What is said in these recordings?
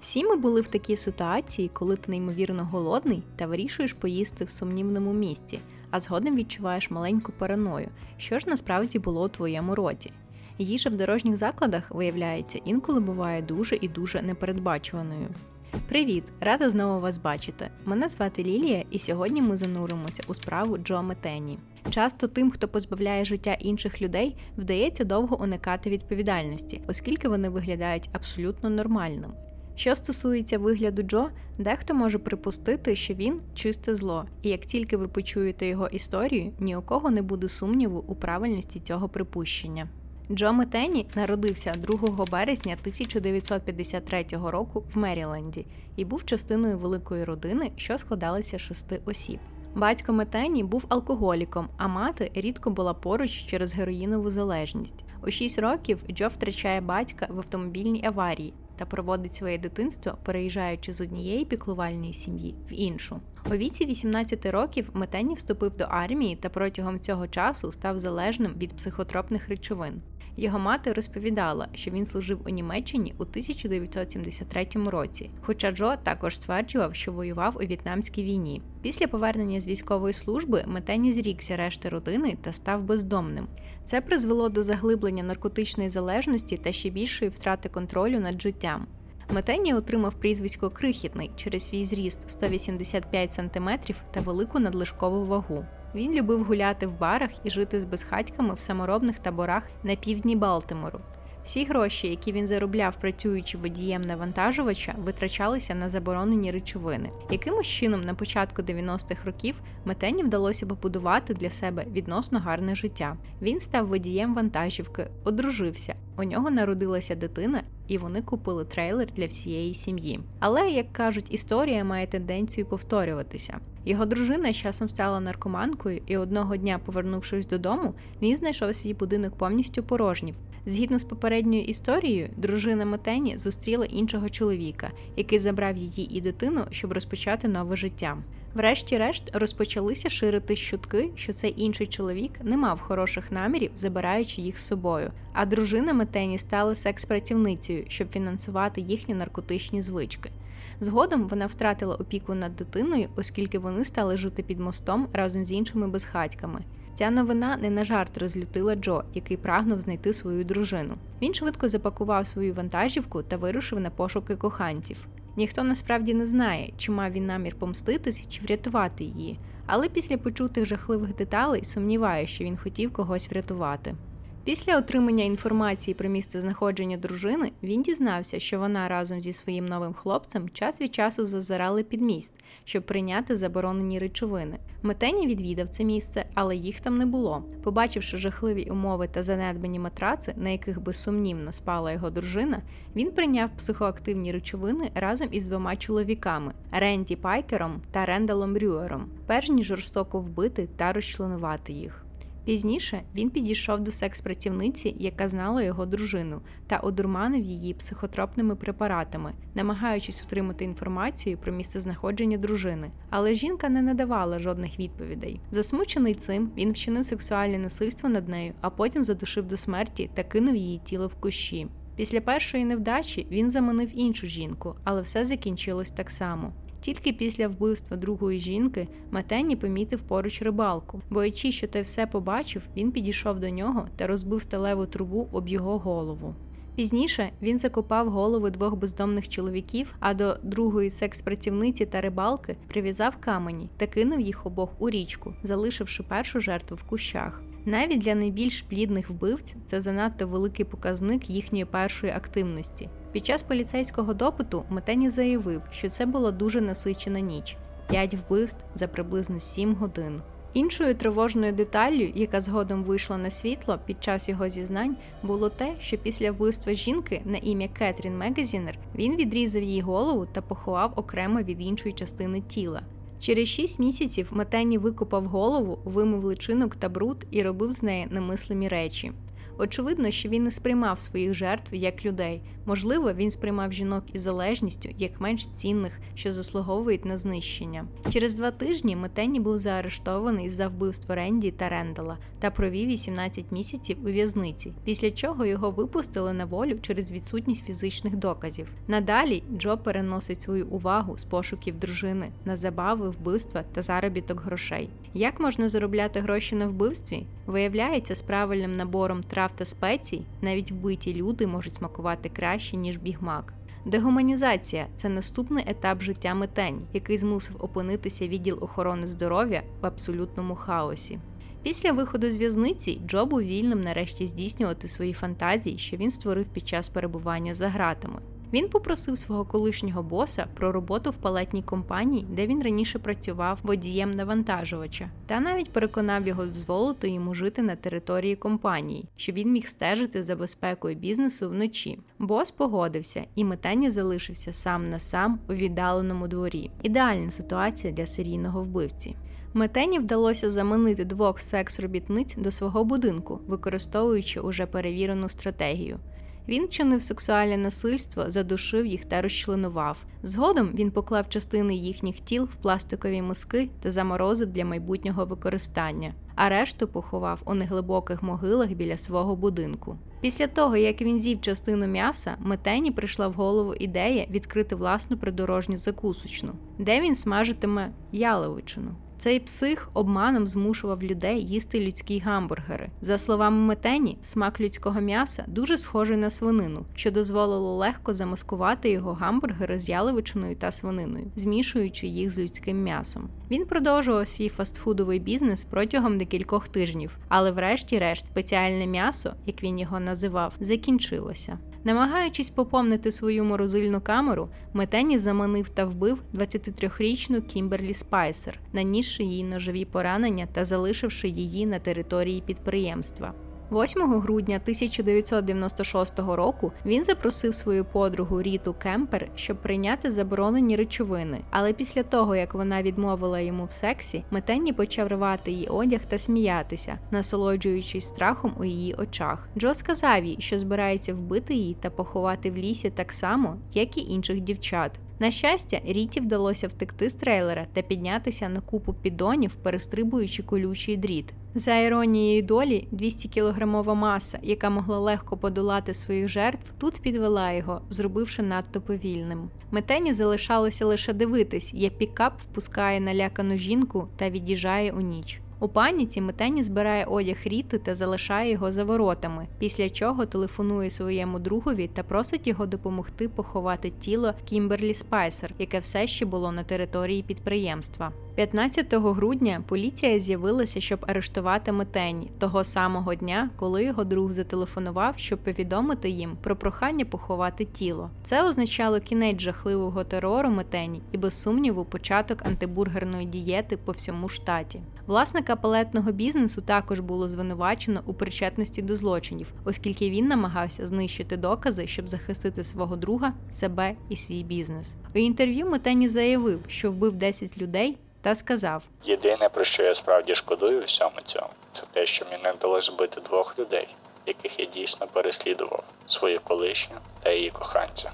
Всі ми були в такій ситуації, коли ти неймовірно голодний та вирішуєш поїсти в сумнівному місці, а згодом відчуваєш маленьку параною, що ж насправді було у твоєму роті. Їжа в дорожніх закладах, виявляється, інколи буває дуже і дуже непередбачуваною. Привіт! Рада знову вас бачити. Мене звати Лілія, і сьогодні ми зануримося у справу Джо Метені. Часто тим, хто позбавляє життя інших людей, вдається довго уникати відповідальності, оскільки вони виглядають абсолютно нормальними. Що стосується вигляду Джо, дехто може припустити, що він чисте зло, і як тільки ви почуєте його історію, ні у кого не буде сумніву у правильності цього припущення. Джо Метені народився 2 березня 1953 року в Меріленді і був частиною великої родини, що складалася з шести осіб. Батько Метені був алкоголіком, а мати рідко була поруч через героїнову залежність. У 6 років Джо втрачає батька в автомобільній аварії та проводить своє дитинство, переїжджаючи з однієї піклувальної сім'ї в іншу. У віці 18 років Метені вступив до армії та протягом цього часу став залежним від психотропних речовин. Його мати розповідала, що він служив у Німеччині у 1973 році, хоча Джо також стверджував, що воював у В'єтнамській війні. Після повернення з військової служби Метені зрікся решти родини та став бездомним. Це призвело до заглиблення наркотичної залежності та ще більшої втрати контролю над життям. Метені отримав прізвисько крихітний через свій зріст 185 см та велику надлишкову вагу. Він любив гуляти в барах і жити з безхатьками в саморобних таборах на півдні Балтимору. Всі гроші, які він заробляв, працюючи водієм навантажувача, витрачалися на заборонені речовини. Якимось чином на початку 90-х років Метені вдалося побудувати для себе відносно гарне життя. Він став водієм вантажівки, одружився. У нього народилася дитина, і вони купили трейлер для всієї сім'ї. Але, як кажуть, історія має тенденцію повторюватися. Його дружина з часом стала наркоманкою, і одного дня, повернувшись додому, він знайшов свій будинок повністю порожнім. Згідно з попередньою історією, дружина Метені зустріла іншого чоловіка, який забрав її і дитину, щоб розпочати нове життя. Врешті-решт розпочалися ширити щутки, що цей інший чоловік не мав хороших намірів, забираючи їх з собою. А дружина Метені стала секс-працівницею, щоб фінансувати їхні наркотичні звички. Згодом вона втратила опіку над дитиною, оскільки вони стали жити під мостом разом з іншими безхатьками. Ця новина не на жарт розлютила Джо, який прагнув знайти свою дружину. Він швидко запакував свою вантажівку та вирушив на пошуки коханців. Ніхто насправді не знає, чи мав він намір помститись чи врятувати її, але після почутих жахливих деталей сумніваю, що він хотів когось врятувати. Після отримання інформації про місце знаходження дружини він дізнався, що вона разом зі своїм новим хлопцем час від часу зазирали під міст, щоб прийняти заборонені речовини. Метені відвідав це місце, але їх там не було. Побачивши жахливі умови та занедбані матраци, на яких безсумнівно спала його дружина, він прийняв психоактивні речовини разом із двома чоловіками Ренді Пайкером та Рендалом Брюером, перш ніж жорстоко вбити та розчленувати їх. Пізніше він підійшов до секс-працівниці, яка знала його дружину, та одурманив її психотропними препаратами, намагаючись отримати інформацію про місцезнаходження дружини. Але жінка не надавала жодних відповідей. Засмучений цим, він вчинив сексуальне насильство над нею, а потім задушив до смерті та кинув її тіло в кущі. Після першої невдачі він заманив іншу жінку, але все закінчилось так само. Тільки після вбивства другої жінки Матенні помітив поруч рибалку. Боячись, що той все побачив, він підійшов до нього та розбив сталеву трубу об його голову. Пізніше він закопав голови двох бездомних чоловіків, а до другої секс-працівниці та рибалки прив'язав камені та кинув їх обох у річку, залишивши першу жертву в кущах. Навіть для найбільш плідних вбивць це занадто великий показник їхньої першої активності. Під час поліцейського допиту Метені заявив, що це була дуже насичена ніч 5 вбивств за приблизно 7 годин. Іншою тривожною деталлю, яка згодом вийшла на світло під час його зізнань, було те, що після вбивства жінки на ім'я Кетрін Мегазінер він відрізав їй голову та поховав окремо від іншої частини тіла. Через шість місяців Метені викопав голову, вимив личинок та бруд і робив з неї немислимі речі. Очевидно, що він не сприймав своїх жертв як людей. Можливо, він сприймав жінок із залежністю як менш цінних, що заслуговують на знищення. Через два тижні Метені був заарештований за вбивство Ренді та Рендала та провів 18 місяців у в'язниці, після чого його випустили на волю через відсутність фізичних доказів. Надалі Джо переносить свою увагу з пошуків дружини на забави, вбивства та заробіток грошей. Як можна заробляти гроші на вбивстві? Виявляється, з правильним набором трав та спецій навіть вбиті люди можуть смакувати краще ніж бігмак. Дегуманізація це наступний етап життя метень, який змусив опинитися відділ охорони здоров'я в абсолютному хаосі. Після виходу з в'язниці Джо був вільним нарешті здійснювати свої фантазії, що він створив під час перебування за ґратами. Він попросив свого колишнього боса про роботу в палетній компанії, де він раніше працював водієм навантажувача, та навіть переконав його дозволити йому жити на території компанії, щоб він міг стежити за безпекою бізнесу вночі. Бос погодився, і метання залишився сам на сам у віддаленому дворі. Ідеальна ситуація для серійного вбивці. Метені вдалося заманити двох секс-робітниць до свого будинку, використовуючи уже перевірену стратегію. Він чинив сексуальне насильство, задушив їх та розчленував. Згодом він поклав частини їхніх тіл в пластикові миски та заморозив для майбутнього використання, а решту поховав у неглибоких могилах біля свого будинку. Після того, як він з'їв частину м'яса, Метені прийшла в голову ідея відкрити власну придорожню закусочну, де він смажитиме яловичину. Цей псих обманом змушував людей їсти людські гамбургери. За словами Метені, смак людського м'яса дуже схожий на свинину, що дозволило легко замаскувати його гамбургери з яловичиною та свининою, змішуючи їх з людським м'ясом. Він продовжував свій фастфудовий бізнес протягом декількох тижнів, але врешті-решт спеціальне м'ясо, як він його називав, закінчилося. Намагаючись поповнити свою морозильну камеру, Метені заманив та вбив 23-річну Кімберлі Спайсер, нанісши їй ножові поранення та залишивши її на території підприємства. 8 грудня 1996 року він запросив свою подругу Ріту Кемпер, щоб прийняти заборонені речовини. Але після того, як вона відмовила йому в сексі, Метенні почав рвати її одяг та сміятися, насолоджуючись страхом у її очах. Джо сказав їй, що збирається вбити її та поховати в лісі так само, як і інших дівчат. На щастя, Ріті вдалося втекти з трейлера та піднятися на купу піддонів, перестрибуючи колючий дріт. За іронією долі, 200-кілограмова маса, яка могла легко подолати своїх жертв, тут підвела його, зробивши надто повільним. Метені залишалося лише дивитись, як пікап впускає налякану жінку та від'їжджає у ніч. У паніці Метені збирає одяг Ріти та залишає його за воротами, після чого телефонує своєму другові та просить його допомогти поховати тіло Кімберлі Спайсер, яке все ще було на території підприємства. 15 грудня поліція з'явилася, щоб арештувати Метені того самого дня, коли його друг зателефонував, щоб повідомити їм про прохання поховати тіло. Це означало кінець жахливого терору Метені і без сумніву початок антибургерної дієти по всьому штаті. Власника палетного бізнесу також було звинувачено у причетності до злочинів, оскільки він намагався знищити докази, щоб захистити свого друга, себе і свій бізнес. У інтерв'ю Метені заявив, що вбив 10 людей. Та сказав: Єдине, про що я справді шкодую всьому цьому, це те, що мені не вдалося збити двох людей, яких я дійсно переслідував свою колишню та її коханця.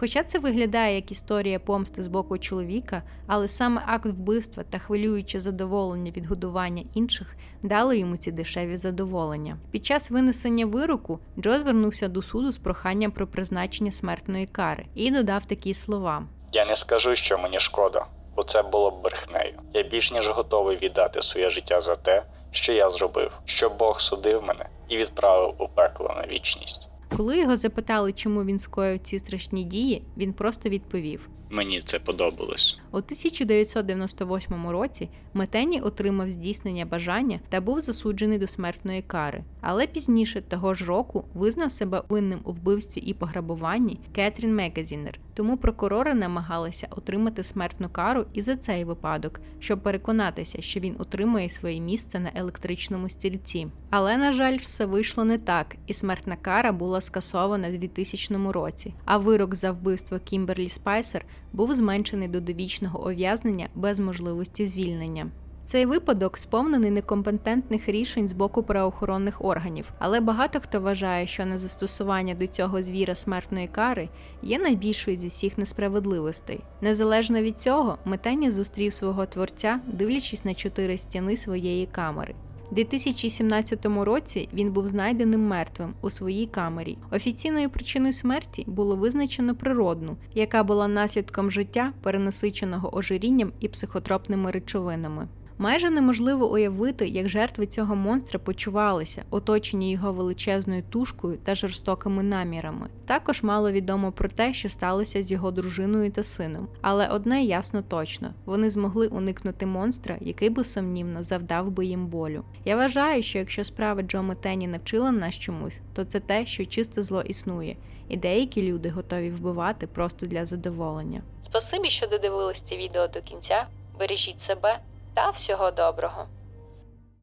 Хоча це виглядає як історія помсти з боку чоловіка, але саме акт вбивства та хвилююче задоволення від годування інших дали йому ці дешеві задоволення. Під час винесення вироку Джо звернувся до суду з проханням про призначення смертної кари і додав такі слова: Я не скажу, що мені шкода, бо це було б брехнею. Я більш ніж готовий віддати своє життя за те, що я зробив, що Бог судив мене і відправив у пекло на вічність. Коли його запитали, чому він скоїв ці страшні дії, він просто відповів: Мені це подобалось. У 1998 році Метені отримав здійснення бажання та був засуджений до смертної кари. Але пізніше того ж року визнав себе винним у вбивстві і пограбуванні Кетрін Мегазінер. Тому прокурори намагалися отримати смертну кару і за цей випадок, щоб переконатися, що він отримує своє місце на електричному стільці. Але, на жаль, все вийшло не так, і смертна кара була скасована в 2000 році. А вирок за вбивство Кімберлі Спайсер був зменшений до довічного ув'язнення без можливості звільнення. Цей випадок сповнений некомпетентних рішень з боку правоохоронних органів, але багато хто вважає, що незастосування до цього звіра смертної кари є найбільшою зі всіх несправедливостей. Незалежно від цього, Метені зустрів свого творця, дивлячись на чотири стіни своєї камери. У 2017 році він був знайденим мертвим у своїй камері. Офіційною причиною смерті було визначено природну, яка була наслідком життя, перенасиченого ожирінням і психотропними речовинами. Майже неможливо уявити, як жертви цього монстра почувалися, оточені його величезною тушкою та жорстокими намірами. Також мало відомо про те, що сталося з його дружиною та сином. Але одне ясно точно: вони змогли уникнути монстра, який би сумнівно завдав би їм болю. Я вважаю, що якщо справа Джо Метені навчила нас чомусь, то це те, що чисте зло існує, і деякі люди готові вбивати просто для задоволення. Спасибі, що додивились це відео до кінця. Бережіть себе та всього доброго.